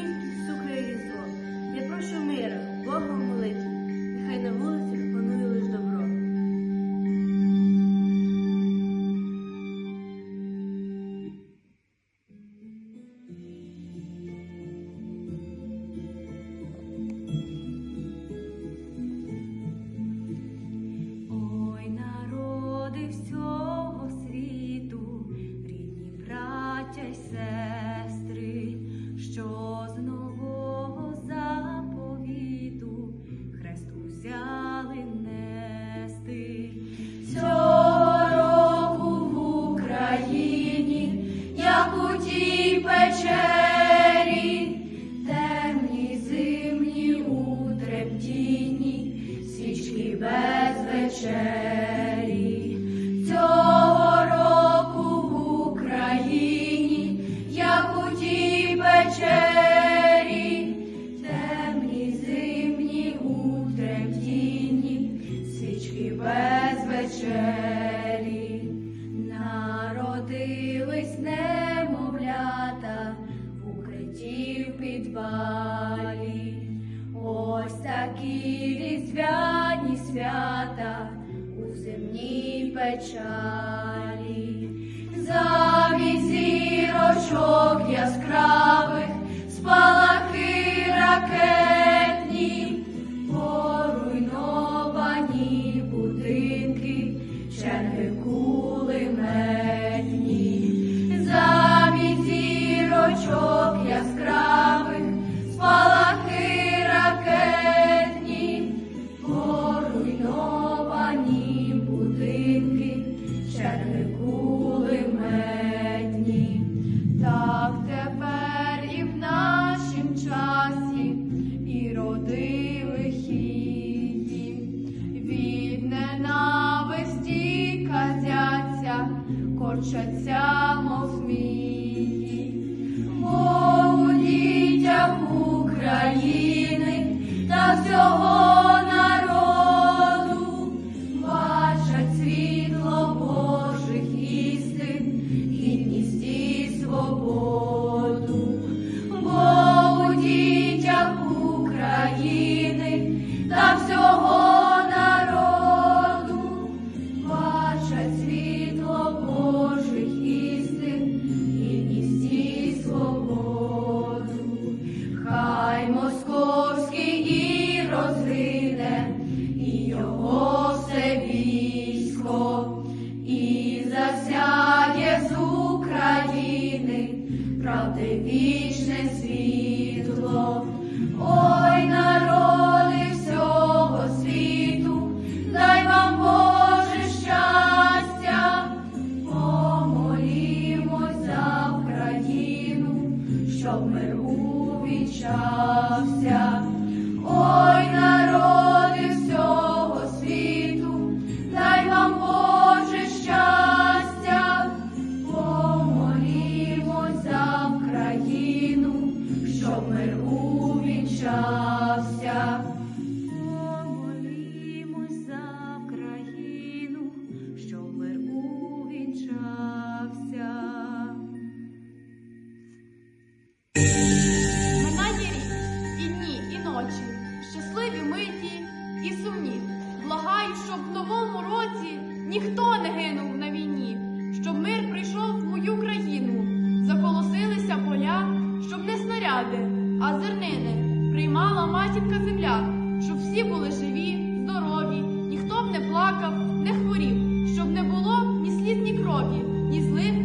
Ісус Христос, я прошу мира, Бога молитву, молитві, нехай на вулиці. вечері цього року в Україні, як у тій печері, темні зимні у тремтінні, свічки без вечері, народились немовлята в укритті в підвалі. Ось такі різдвяні свята печалі, замість зірочок яскравих спалахи ракетні, поруйновані будинки, черги кулеметні, замість зірочок яскравих. вічне світло, ой народ. а зернини приймала матінка земля, щоб всі були живі, здорові, ніхто б не плакав, не хворів, щоб не було ні слід, ні крові, ні злим.